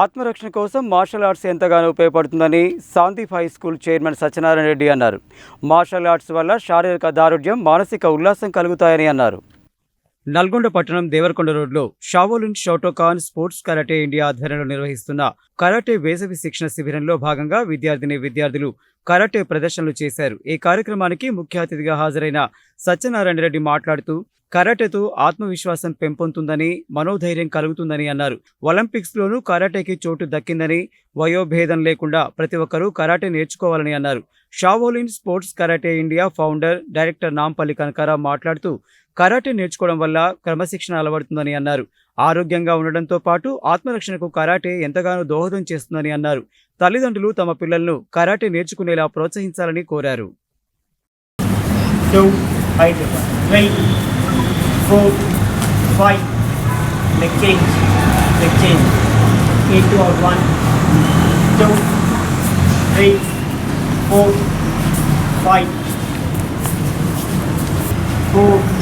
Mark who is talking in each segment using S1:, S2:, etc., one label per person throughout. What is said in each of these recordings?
S1: ఆత్మరక్షణ కోసం martial arts ఎంతగానో ఉపయోగపడుతుందని Sandeep high school chairman Satyanarayana Reddy అన్నారు. మార్షల్ ఆర్ట్స్ వల్ల శారీరక దారుఢ్యం మానసిక ఉల్లాసం కలుగుతాయని అన్నారు. నల్గొండ పట్టణం దేవరకొండ రోడ్లో Shaolin Shotokan sports karate India ఆధ్వర్యంలో నిర్వహిస్తున్న కరాటే వేసవి శిక్షణ శిబిరంలో భాగంగా విద్యార్థిని విద్యార్థులు కరాటే ప్రదర్శనలు చేశారు. ఈ కార్యక్రమానికి ముఖ్య అతిథిగా హాజరైన సత్యనారాయణ రెడ్డి మాట్లాడుతూ కరాటేతో ఆత్మవిశ్వాసం పెంపొందుతుందని మనోధైర్యం కలుగుతుందని అన్నారు. ఒలింపిక్స్లోనూ కరాటేకి చోటు దక్కిందని వయోభేదం లేకుండా ప్రతి ఒక్కరూ కరాటే నేర్చుకోవాలని అన్నారు. Shaolin sports karate India founder director Nampally Kanakarao మాట్లాడుతూ కరాటే నేర్చుకోవడం వల్ల క్రమశిక్షణ అలవడుతుందని అన్నారు. ఆరోగ్యంగా ఉండడంతో పాటు ఆత్మరక్షణకు కరాటే ఎంతగానో దోహదం చేస్తుందని అన్నారు. తల్లిదండ్రులు తమ పిల్లలను కరాటే నేర్చుకునేలా ప్రోత్సహించాలని కోరారు.
S2: Four, five, four,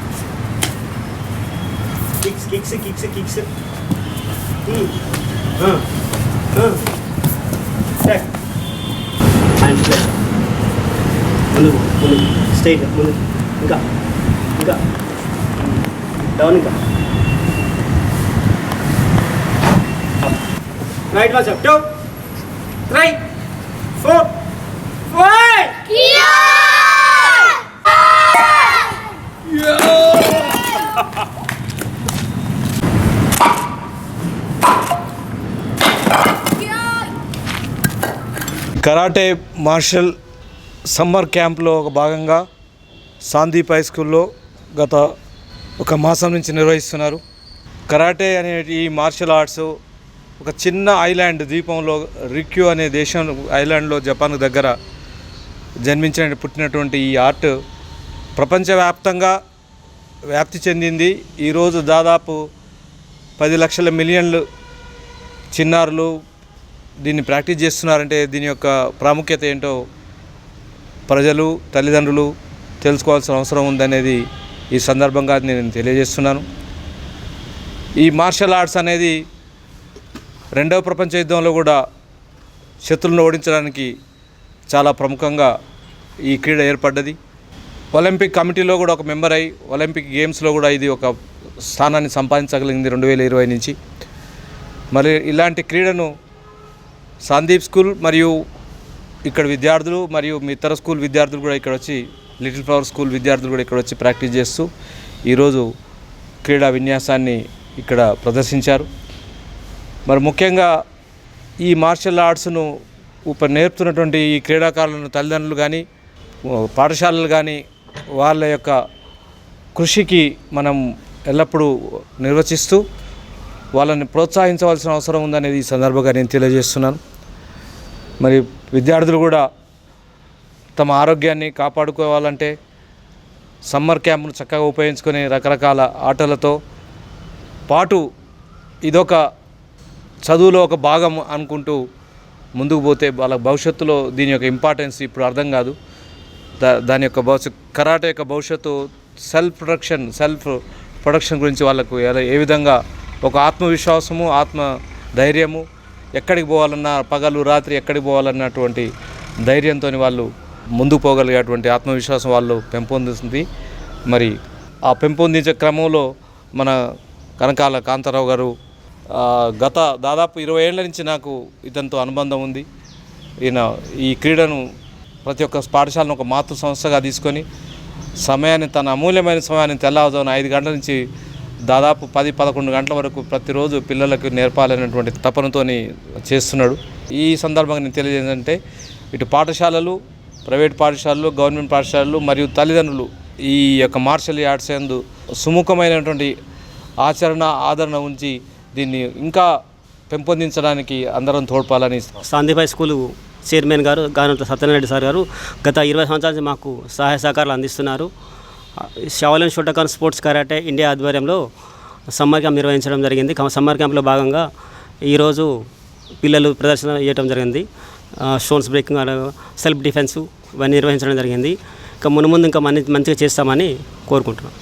S2: kicks kicks kicks. Hmm. Hmm. Hmm. ముందు ముందు. స్టేట్ ముందు. ఇంకా. ఇంకా. డౌన్ ఇంకా. Right watch up two three four
S3: karate martial summer క్యాంప్లో ఒక భాగంగా సాందీప్ హై స్కూల్లో గత ఒక మాసం నుంచి నిర్వహిస్తున్నారు. కరాటే అనే ఈ మార్షల్ ఆర్ట్స్ ఒక చిన్న ఐలాండ్ ద్వీపంలో రిక్యూ అనే దేశం ఐలాండ్లో జపాన్ దగ్గర జన్మించిన పుట్టినటువంటి ఈ ఆర్ట్ ప్రపంచవ్యాప్తంగా వ్యాప్తి చెందింది. ఈరోజు దాదాపు పది లక్షల మిలియన్లు చిన్నారులు దీన్ని ప్రాక్టీస్ చేస్తున్నారంటే దీని యొక్క ప్రాముఖ్యత ఏంటో ప్రజలు తల్లిదండ్రులు తెలుసుకోవాల్సిన అవసరం ఉందనేది ఈ సందర్భంగా నేను తెలియజేస్తున్నాను. ఈ మార్షల్ ఆర్ట్స్ అనేది రెండవ ప్రపంచ యుద్ధంలో కూడా శత్రులను ఓడించడానికి చాలా ప్రముఖంగా ఈ క్రీడ ఏర్పడ్డది. ఒలింపిక్ కమిటీలో కూడా ఒక మెంబర్ అయి ఒలింపిక్ గేమ్స్లో కూడా ఇది ఒక స్థానాన్ని సంపాదించగలిగింది రెండు వేల ఇరవై నుంచి. మరి ఇలాంటి క్రీడను సందీప్ స్కూల్ మరియు ఇక్కడ విద్యార్థులు మరియు మీ ఇతర స్కూల్ విద్యార్థులు కూడా ఇక్కడ వచ్చి లిటిల్ ఫ్లవర్ స్కూల్ విద్యార్థులు కూడా ఇక్కడ వచ్చి ప్రాక్టీస్ చేస్తూ ఈరోజు క్రీడా విన్యాసాన్ని ఇక్కడ ప్రదర్శించారు. మరి ముఖ్యంగా ఈ మార్షల్ ఆర్ట్స్ను ఉప నేర్పుతున్నటువంటి ఈ క్రీడాకారులను తల్లిదండ్రులు కానీ పాఠశాలలు కానీ వాళ్ళ యొక్క కృషికి మనం ఎల్లప్పుడూ నిర్వచిస్తూ వాళ్ళని ప్రోత్సహించవలసిన అవసరం ఉందనేది ఈ సందర్భంగా నేను తెలియజేస్తున్నాను. మరి విద్యార్థులు కూడా తమ ఆరోగ్యాన్ని కాపాడుకోవాలంటే సమ్మర్ క్యాంప్ను చక్కగా ఉపయోగించుకొని రకరకాల ఆటలతో పాటు ఇదొక చదువులో ఒక భాగం అనుకుంటూ ముందుకు పోతే వాళ్ళ భవిష్యత్తులో దీని యొక్క ఇంపార్టెన్స్ ఇప్పుడు అర్థం కాదు. దా దాని యొక్క భవిష్యత్ కరాటే యొక్క భవిష్యత్తు సెల్ఫ్ ప్రొడక్షన్ సెల్ఫ్ ప్రొడక్షన్ గురించి వాళ్ళకు ఏ విధంగా ఒక ఆత్మవిశ్వాసము ఆత్మ ధైర్యము ఎక్కడికి పోవాలన్నా పగలు రాత్రి ఎక్కడికి పోవాలన్నటువంటి ధైర్యంతో వాళ్ళు ముందుకు పోగలిగేటువంటి ఆత్మవిశ్వాసం వాళ్ళు పెంపొందిస్తుంది. మరి ఆ పెంపొందించే క్రమంలో మన కనకాల కాంతారావు గారు గత దాదాపు ఇరవై ఏళ్ళ నుంచి నాకు ఇతనితో అనుబంధం ఉంది. ఈయన ఈ క్రీడను ప్రతి ఒక్క పాఠశాలను ఒక మాతృ సంస్థగా తీసుకొని సమయాన్ని తన అమూల్యమైన సమయాన్ని తెల్లవారుజామున ఐదు గంటల నుంచి దాదాపు పది పదకొండు గంటల వరకు ప్రతిరోజు పిల్లలకు నేర్పాలనేటువంటి తపనతోని చేస్తున్నాడు. ఈ సందర్భంగా నేను తెలియజేందంటే ఇటు పాఠశాలలు ప్రైవేట్ పాఠశాలలు గవర్నమెంట్ పాఠశాలలు మరియు తల్లిదండ్రులు ఈ యొక్క మార్షల్ ఆర్ట్స్ ఎందు సుముఖమైనటువంటి ఆచరణ ఆదరణ ఉంచి దీన్ని ఇంకా పెంపొందించడానికి అందరం తోడ్పాలని
S4: సాందీప్ స్కూలు చైర్మన్ గారు గానంత సత్యనారాయణ సార్ గారు గత ఇరవై సంవత్సరాల నుంచి మాకు సహాయ సహకారాలు అందిస్తున్నారు. Shaolin Shotokan sports karate India ఆధ్వర్యంలో సమ్మర్ క్యాంప్ నిర్వహించడం జరిగింది. సమ్మర్ క్యాంప్లో భాగంగా ఈరోజు పిల్లలు ప్రదర్శన చేయడం జరిగింది. స్టోన్స్ బ్రేకింగ్ అలాగే సెల్ఫ్ డిఫెన్స్ ఇవన్నీ నిర్వహించడం జరిగింది. ఇంకా మునుముందు ఇంకా మంచిగా చేస్తామని కోరుకుంటున్నాం.